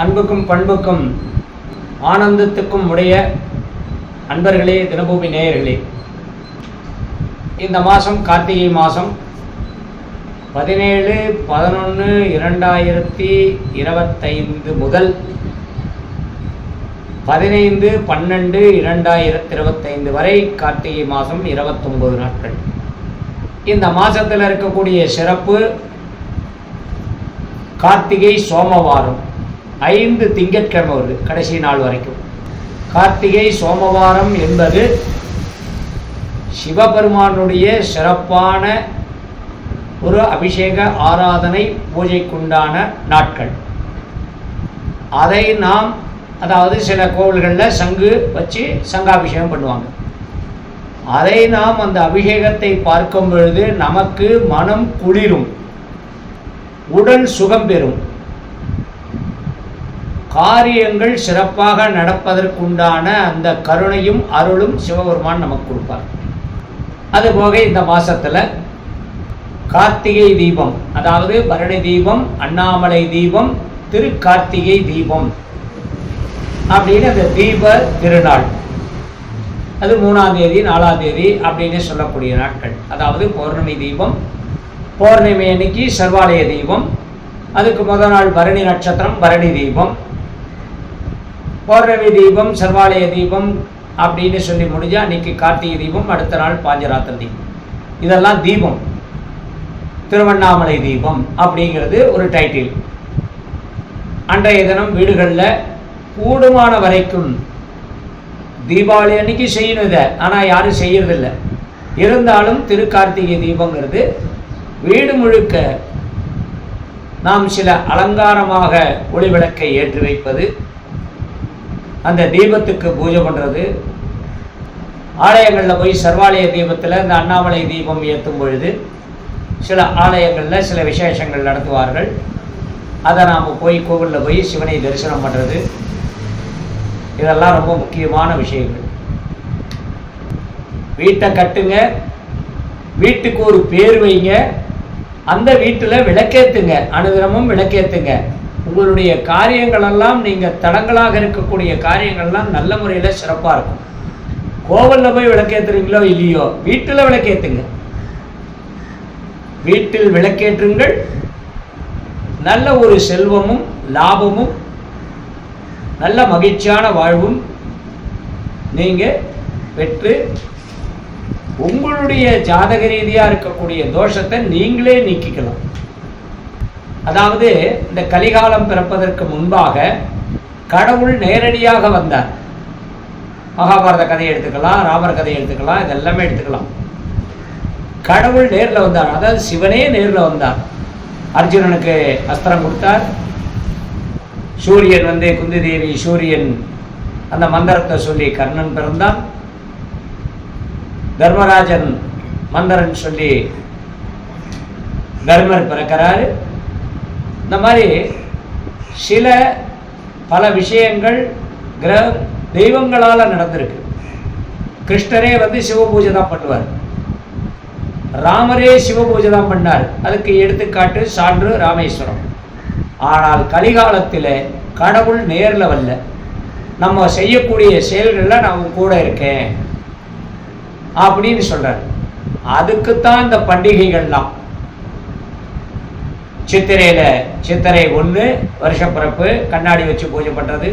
அன்புக்கும் பண்புக்கும் ஆனந்தத்துக்கும் உடைய அன்பர்களே தினபூமி நேயர்களே. இந்த மாதம் கார்த்திகை மாதம் பதினேழு பதினொன்று இரண்டாயிரத்தி இருபத்தைந்து முதல் பதினைந்து பன்னெண்டு இரண்டாயிரத்தி இருபத்தைந்து வரை கார்த்திகை மாதம் இருபத்தொம்பது நாட்கள். இந்த மாதத்தில் இருக்கக்கூடிய சிறப்பு கார்த்திகை சோமவாரம். ஐந்து திங்கட்கிழமை வருது கடைசி நாள் வரைக்கும். கார்த்திகை சோமவாரம் என்பது சிவபெருமானுடைய சிறப்பான ஒரு அபிஷேக ஆராதனை பூஜைக்குண்டான நாட்கள். அதை நாம் அதாவது சில கோவில்களில் சங்கு வச்சு சங்காபிஷேகம் பண்ணுவாங்க. அதை நாம் அந்த அபிஷேகத்தை பார்க்கும் பொழுது நமக்கு மனம் குளிரும். உடல் சுகம் பெறும். காரியங்கள் சிறப்பாக நடப்பதற்குண்டான அந்த கருணையும் அருளும் சிவபெருமான் நமக்கு கொடுப்பார். அதுபோக இந்த மாதத்தில் கார்த்திகை தீபம் அதாவது பரணி தீபம் அண்ணாமலை தீபம் திருக்கார்த்திகை தீபம் அப்படின்னு அந்த தீப திருநாள். அது மூணாம் தேதி நாலாம் தேதி அப்படின்னு சொல்லக்கூடிய நாட்கள். அதாவது பௌர்ணமி தீபம் பௌர்ணமி அன்னைக்கு சர்வாலய தீபம் அதுக்கு முதல் நாள் பரணி நட்சத்திரம் பரணி தீபம் பௌர்ணமி தீபம் சர்வாலய தீபம் அப்படின்னு சொல்லி முடிஞ்சா அன்னைக்கு கார்த்திகை தீபம் அடுத்த நாள் பாஞ்சராத்திர தீபம். இதெல்லாம் தீபம். திருவண்ணாமலை தீபம் அப்படிங்கிறது ஒரு டைட்டில் அன்றைய தினம் வீடுகளில் கூடுமான வரைக்கும் தீபாவளி அன்னைக்கு செய்யணும் இதை. ஆனால் யாரும் செய்யறதில்ல. இருந்தாலும் திருக்கார்த்திகை தீபங்கிறது வீடு முழுக்க நாம் சில அலங்காரமாக ஒளிவிளக்கை ஏற்றி வைப்பது அந்த தீபத்துக்கு பூஜை பண்ணுறது ஆலயங்களில் போய் சர்வாலய தீபத்தில் இந்த அண்ணாமலை தீபம் ஏற்றும் பொழுது சில ஆலயங்களில் சில விசேஷங்கள் நடத்துவார்கள். அதை நாம் போய் கோவிலில் போய் சிவனை தரிசனம் பண்ணுறது இதெல்லாம் ரொம்ப முக்கியமான விஷயங்கள். வீட்டை கட்டுங்க. வீட்டுக்கு ஒரு பேர் வைங்க. அந்த வீட்டில் விளக்கேத்துங்க. அனுதினமும் விளக்கேத்துங்க. உங்களுடைய காரியங்கள் எல்லாம் நீங்கள் தடங்களாக இருக்கக்கூடிய காரியங்கள்லாம் நல்ல முறையில் சிறப்பாக இருக்கும். கோவிலில் போய் விளக்கேத்துறீங்களோ இல்லையோ வீட்டில் விளக்கேத்துங்க. வீட்டில் விளக்கேற்றுங்கள். நல்ல ஒரு செல்வமும் லாபமும் நல்ல மகிழ்ச்சியான வாழ்வும் நீங்கள் பெற்று உங்களுடைய ஜாதக ரீதியாக இருக்கக்கூடிய தோஷத்தை நீங்களே நீக்கிக்கலாம். அதாவது இந்த கலிகாலம் பிறப்பதற்கு முன்பாக கடவுள் நேரடியாக வந்தார். மகாபாரத கதையை எடுத்துக்கலாம் ராமர் கதையை எடுத்துக்கலாம் இதெல்லாமே எடுத்துக்கலாம். கடவுள் நேரில் வந்தார். அதாவது சிவனே நேரில் வந்தார். அர்ஜுனனுக்கு அஸ்திரம் கொடுத்தார். சூரியன் வந்து குந்தி தேவி சூரியன் அந்த மந்திரத்தை சொல்லி கர்ணன் பிறந்தான். தர்மராஜன் மந்திரன் சொல்லி தர்மர் பிறக்கிறாரு. இந்த மாதிரி சில பல விஷயங்கள் கிரக தெய்வங்களால் நடந்திருக்கு. கிருஷ்ணரே வந்து சிவ பூஜை தான் பண்ணுவார். ராமரே சிவ பூஜை தான் பண்ணார். அதுக்கு எடுத்துக்காட்டு சான்று ராமேஸ்வரம். ஆனால் கலிகாலத்தில் கடவுள் நேரில் வரல. நம்ம செய்யக்கூடிய செயல்களில் நான் கூட இருக்கேன். அப்படின்னு சொல்கிறார் அதுக்குத்தான் இந்த பண்டிகைகள்லாம். சித்திரையில் சித்திரை ஒன்று வருஷப்பிறப்பு கண்ணாடி வச்சு பூஜை பண்ணுறது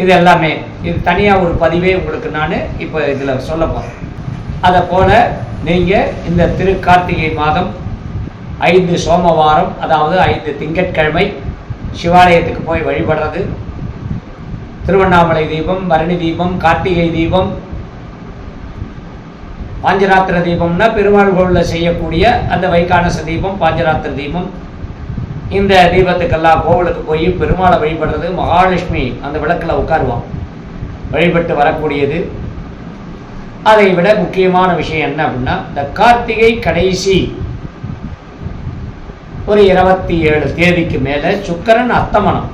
இது எல்லாமே. இது தனியாக ஒரு பதிவே உங்களுக்கு நான் இப்போ இதில் சொல்ல போகிறேன் அதை போல் நீங்கள் இந்த திரு கார்த்திகை மாதம் ஐந்து சோமவாரம் அதாவது ஐந்து திங்கட்கிழமை சிவாலயத்துக்கு போய் வழிபடுறது. திருவண்ணாமலை தீபம் பரணி தீபம் கார்த்திகை தீபம் பாஞ்சராத்திர தீபம்னா பெருமாள் கோவிலில் செய்யக்கூடிய அந்த வைகானச தீபம் பாஞ்சராத்திர தீபம். இந்த தீபத்துக்கெல்லாம் கோவிலுக்கு போய் பெருமாளை வழிபடுறது மகாலட்சுமி அந்த விளக்கில் உட்காருவான். வழிபட்டு வரக்கூடியது. அதை விட முக்கியமான விஷயம் என்ன அப்படின்னா இந்த கார்த்திகை கடைசி ஒரு இருபத்தி ஏழு தேதிக்கு மேலே சுக்கரன் அத்தமனம்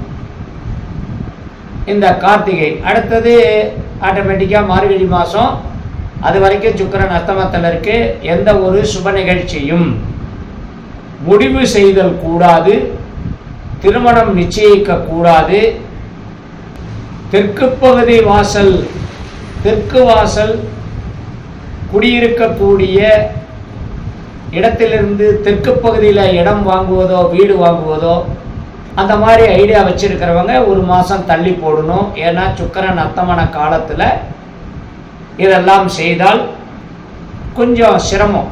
இந்த கார்த்திகை அடுத்தது ஆட்டோமேட்டிக்காக மார்கழி மாதம் அது வரைக்கும் சுக்கரன் அஸ்தமத்தில் இருக்கு. எந்த ஒரு சுப நிகழ்ச்சியும் முடிவு செய்தல் கூடாது. திருமணம் நிச்சயிக்க கூடாது. தெற்கு பகுதி வாசல் தெற்கு வாசல் குடியிருக்கக்கூடிய இடத்திலிருந்து தெற்கு பகுதியில் இடம் வாங்குவதோ வீடு வாங்குவதோ அந்த மாதிரி ஐடியா வச்சிருக்கிறவங்க ஒரு மாதம் தள்ளி போடணும். ஏன்னா சுக்கரன் அத்தமான காலத்தில் இதெல்லாம் செய்தால் கொஞ்சம் சிரமம்.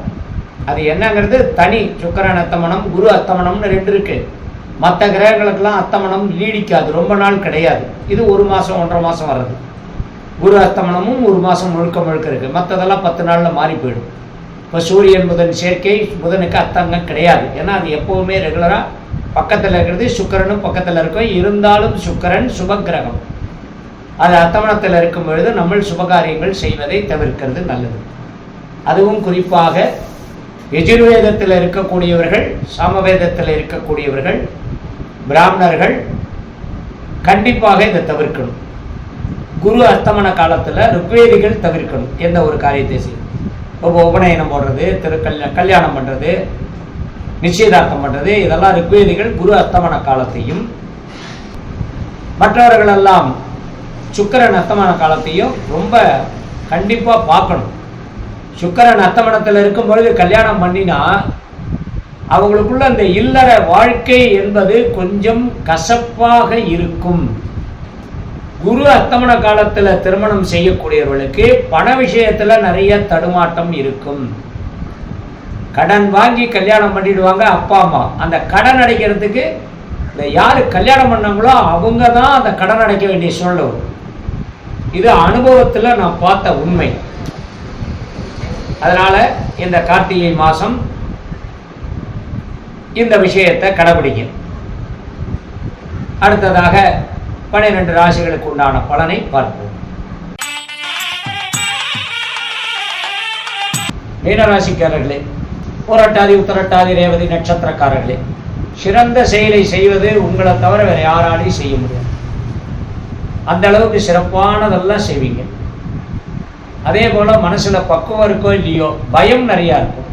அது என்னங்கிறது தனி சுக்கரன் அத்தமனம் குரு அத்தமனம்னு ரெண்டு இருக்கு. மற்ற கிரகங்களுக்கெல்லாம் அத்தமனம் நீடிக்காது ரொம்ப நாள் கிடையாது. இது ஒரு மாதம் ஒன்றரை மாதம் வர்றது. குரு அஸ்தமனமும் ஒரு மாதம் முழுக்க முழுக்க இருக்குது மற்றதெல்லாம் பத்து நாளில் மாறி போயிடும். இப்போ சூரியன் புதன் சேர்க்கை புதனுக்கு அத்தங்கம் கிடையாது. ஏன்னா அது எப்போவுமே ரெகுலராக பக்கத்தில் இருக்கிறது சுக்கரனும் பக்கத்தில் இருக்கும். இருந்தாலும் சுக்கரன் சுபக்கிரகம் அது அத்தமனத்தில் இருக்கும் பொழுது நம்ம சுபகாரியங்கள் செய்வதை தவிர்க்கிறது நல்லது. அதுவும் குறிப்பாக எஜுர்வேதத்தில் இருக்கக்கூடியவர்கள் சாமவேதத்தில் இருக்கக்கூடியவர்கள் பிராமணர்கள் கண்டிப்பாக இதை தவிர்க்கணும். குரு அஸ்தமன காலத்தில் ருக்வேதிகள் தவிர்க்கணும் எந்த ஒரு காரியத்தை செய்யும் இப்போ உபநயனம் போடுறது திரு கல்யாணம் பண்ணுறது நிச்சயதார்த்தம் பண்ணுறது இதெல்லாம் ருக்வேதிகள் குரு அஸ்தமன காலத்தையும் மற்றவர்களெல்லாம் சுக்கரன் அஸ்தமான காலத்தையும் ரொம்ப கண்டிப்பாக பார்க்கணும். சுக்கரன் அஸ்தமனத்தில் இருக்கும் பொழுது கல்யாணம் பண்ணினா அவங்களுக்குள்ள அந்த இல்லற வாழ்க்கை என்பது கொஞ்சம் கசப்பாக இருக்கும். குரு அஸ்தமன காலத்தில் திருமணம் செய்யக்கூடியவர்களுக்கு பண விஷயத்தில் நிறைய தடுமாட்டம் இருக்கும். கடன் வாங்கி கல்யாணம் பண்ணிடுவாங்க அப்பா அம்மா. அந்த கடன் அடைக்கிறதுக்கு இந்த யார் கல்யாணம் பண்ணாங்களோ அவங்க தான் அந்த கடன் அடைக்க வேண்டிய சூழ்நிலை இது அனுபவத்தில் நான் பார்த்த உண்மை. அதனால் இந்த கார்த்திகை மாதம் இந்த விஷயத்தை கடைபிடிங்க. அடுத்ததாக பன்னிரெண்டு ராசிகளுக்கு உண்டான பலனை பார்ப்போம். மீனராசிக்காரர்களே புரட்டாதி உத்தரட்டாதி ரேவதி நட்சத்திரக்காரர்களே சிறந்த செயலை செய்வது உங்களை தவிர வேறு யாராலையும் செய்ய முடியாது. அந்த அளவுக்கு சிறப்பானதெல்லாம் செய்வீங்க. அதே போல மனசுல பக்குவம் இருக்கோ இல்லையோ பயம் நிறையா இருக்கும்.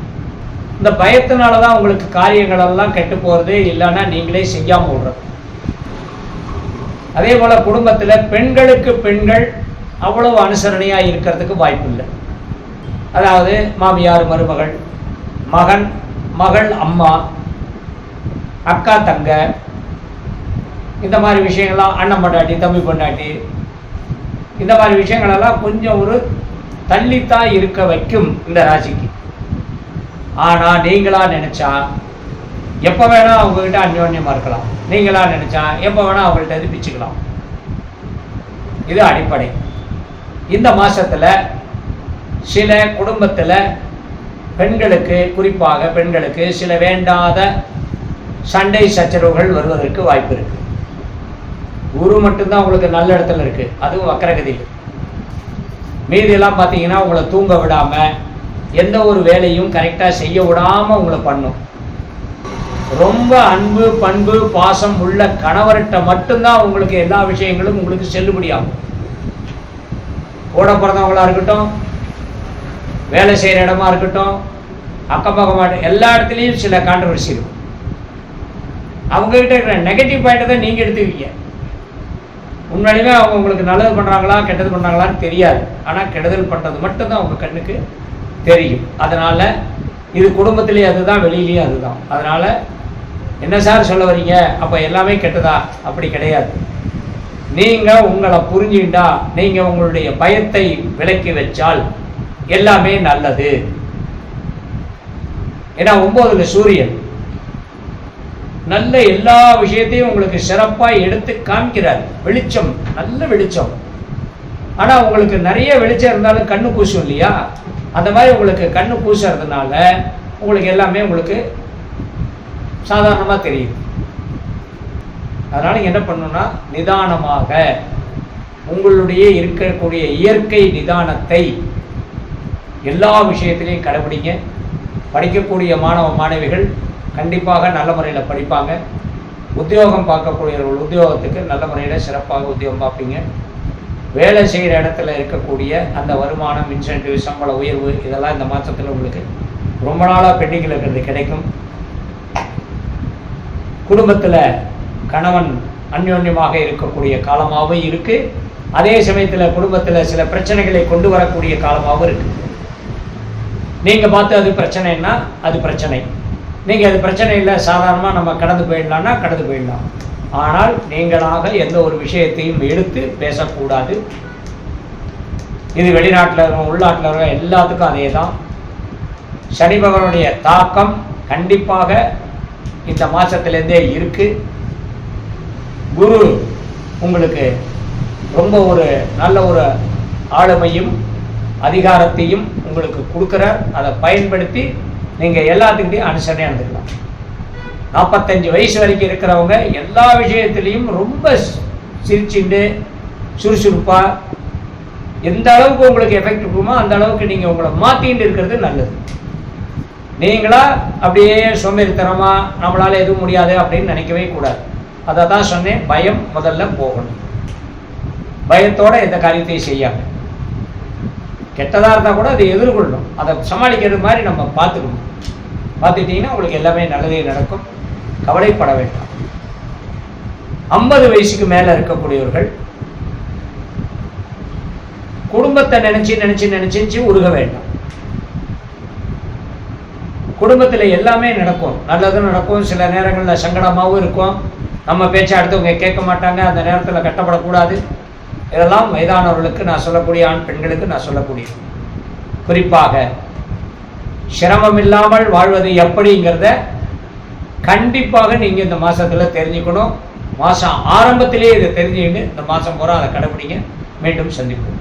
இந்த பயத்தினால தான் உங்களுக்கு காரியங்கள் எல்லாம் கெட்டு போகிறது இல்லைன்னா நீங்களே செய்யாமல் விடுறது அதே போல குடும்பத்தில் பெண்களுக்கு பெண்கள் அவ்வளவு அனுசரணையாக இருக்கிறதுக்கு வாய்ப்பு இல்லை அதாவது மாமியார் மருமகள் மகன் மகள் அம்மா அக்கா தங்க இந்த மாதிரி விஷயங்கள்லாம் அண்ணன் பொண்டாட்டி தம்பி பொண்டாட்டி இந்த மாதிரி விஷயங்களெல்லாம் கொஞ்சம் ஒரு தள்ளித்தான் இருக்க வைக்கும் இந்த ராசிக்கு. ஆனால் நீங்களா நினச்சா எப்போ வேணால் அவங்கக்கிட்ட அந்யோன்யமாக இருக்கலாம். நீங்களா நினச்சா எப்போ வேணால் அவங்கள்ட்ட இது பிச்சுக்கலாம் இது அடிப்படை. இந்த மாதத்தில் சில குடும்பத்தில் பெண்களுக்கு குறிப்பாக பெண்களுக்கு சில வேண்டாத சண்டை சச்சரவுகள் வருவதற்கு வாய்ப்பு இருக்கு. குரு மட்டும்தான் உங்களுக்கு நல்ல இடத்துல இருக்கு. அதுவும் வக்கரகதியில். மீதியெல்லாம் பார்த்தீங்கன்னா உங்களை தூங்க விடாமல் எந்த ஒரு வேலையும் கரெக்டாக செய்ய விடாமல் உங்களை பண்ணும். ரொம்ப அன்பு பண்பு பாசம் உள்ள கணவர்கிட்ட மட்டும்தான் உங்களுக்கு எல்லா விஷயங்களும் உங்களுக்கு செல்லுபடியாகும். கூட பிறந்தவங்களா இருக்கட்டும் வேலை செய்கிற இடமா இருக்கட்டும் அக்கம் பக்கம் எல்லா இடத்துலையும் சில கான்ட்ரவர்சி இருக்கும். அவங்ககிட்ட இருக்கிற நெகட்டிவ் பாயிண்ட்டை தான் நீங்கள் எடுத்துக்கிங்க முன்னாடியுமே அவங்க உங்களுக்கு நல்லது பண்ணுறாங்களா கெட்டது பண்ணுறாங்களான்னு தெரியாது. ஆனால் கெடுதல் பண்ணுறது மட்டும்தான் அவங்க கண்ணுக்கு தெரியும். அதனால் இது குடும்பத்திலேயே அதுதான் வெளியிலேயே அதுதான். அதனால் என்ன சார் சொல்ல வரீங்க? அப்போ எல்லாமே கெட்டதா? அப்படி கிடையாது. நீங்கள் உங்களை புரிஞ்சுக்கிட்டா நீங்கள் உங்களுடைய பயத்தை விலக்கி வச்சால் எல்லாமே நல்லது. ஏன்னா ஒம்போதுல சூரியன். நல்ல எல்லா விஷயத்தையும் உங்களுக்கு சிறப்பாக எடுத்து காமிக்கிறார். வெளிச்சம் நல்ல வெளிச்சம். ஆனால் உங்களுக்கு நிறைய வெளிச்சம் இருந்தாலும் கண்ணு கூசும் இல்லையா? அந்த மாதிரி உங்களுக்கு கண்ணு கூசுறதுனால உங்களுக்கு எல்லாமே உங்களுக்கு சாதாரணமாக தெரியும். அதனால் நீங்கள் என்ன பண்ணணும்னா நிதானமாக உங்களுடைய இருக்கக்கூடிய இயற்கை நிதானத்தை எல்லா விஷயத்திலையும் கடைபிடிங்க. படிக்கக்கூடிய மாணவ மாணவிகள் கண்டிப்பாக நல்ல முறையில் படிப்பாங்க. உத்தியோகம் பார்க்கக்கூடியவர்கள் உத்தியோகத்துக்கு நல்ல முறையில் சிறப்பாக உத்தியோகம் பார்ப்பீங்க. வேலை செய்கிற இடத்துல இருக்கக்கூடிய அந்த வருமானம் இன்சென்டிவ் சம்பள உயர்வு இதெல்லாம் இந்த மாதத்தில் உங்களுக்கு ரொம்ப நாளாக பெண்டிங்கில் இருக்கிறது கிடைக்கும். குடும்பத்தில் கணவன் அந்யோன்யமாக இருக்கக்கூடிய காலமாகவும் இருக்கு. அதே சமயத்தில் குடும்பத்தில் சில பிரச்சனைகளை கொண்டு வரக்கூடிய காலமாகவும் இருக்கு. நீங்கள் பார்த்து அது பிரச்சனைன்னா அது பிரச்சனை. நீங்கள் அது பிரச்சனை இல்லை சாதாரணமாக நம்ம கடந்து போயிடலான்னா கடந்து போயிடலாம். ஆனால் நீங்களாக எந்த ஒரு விஷயத்தையும் எடுத்து பேசக்கூடாது. இது வெளிநாட்டில் இருக்கும் உள்நாட்டில் இருக்கிற எல்லாத்துக்கும் அதே தான் சனி பகவானுடைய தாக்கம் கண்டிப்பாக இந்த மாதத்துலேருந்தே இருக்குது குரு உங்களுக்கு ரொம்ப ஒரு நல்ல ஒரு ஆளுமையும் அதிகாரத்தையும் உங்களுக்கு கொடுக்குறார். அதை பயன்படுத்தி நீங்கள் எல்லாத்துக்கிட்டையும் அனுசரணையாக இருந்துக்கலாம் நாற்பத்தஞ்சு வயசு வரைக்கும் இருக்கிறவங்க எல்லா விஷயத்துலேயும் ரொம்ப சிரிச்சுண்டு சுறுசுறுப்பாக எந்த அளவுக்கு உங்களுக்கு எஃபெக்ட் இருக்குமோ அந்த அளவுக்கு நீங்கள் உங்களை மாற்றிட்டு இருக்கிறது நல்லது. நீங்களா அப்படியே சோம்பேறித்தனமா நம்மளால் எதுவும் முடியாது அப்படின்னு நினைக்கவே கூடாது. அதை தான் சொன்னேன் பயம் முதல்ல போகணும். பயத்தோட எந்த காரியத்தையும் செய்யாமல் கெட்டதாக இருந்தால் கூட அதை எதிர்கொள்ளணும். அதை சமாளிக்கிறது மாதிரி நம்ம பார்த்துக்கணும். பார்த்துக்கிட்டிங்கன்னா உங்களுக்கு எல்லாமே நல்லதே நடக்கும். கவலைப்பட வேண்டாம். ஐம்பது வயசுக்கு மேலே இருக்கக்கூடியவர்கள் குடும்பத்தை நினச்சி நினச்சி நினச்சி உருக வேண்டாம். குடும்பத்தில் எல்லாமே நடக்கும். நல்லதும் நடக்கும். சில நேரங்களில் சங்கடமாகவும் இருக்கும். நம்ம பேச்சை அடுத்தவங்க கேட்க மாட்டாங்க. அந்த நேரத்தில் கட்டப்படக்கூடாது. இதெல்லாம் வயதானவர்களுக்கு நான் சொல்லக்கூடிய ஆண் பெண்களுக்கு நான் சொல்லக்கூடிய குறிப்பாக சிரமம் இல்லாமல் வாழ்வது எப்படிங்கிறத கண்டிப்பாக நீங்கள் இந்த மாதத்தில் தெரிஞ்சுக்கணும். மாதம் ஆரம்பத்திலேயே இதை தெரிஞ்சுக்கிட்டு இந்த மாதம் பூரா அதை கடைபிடிங்க மீண்டும் சந்திப்போம்.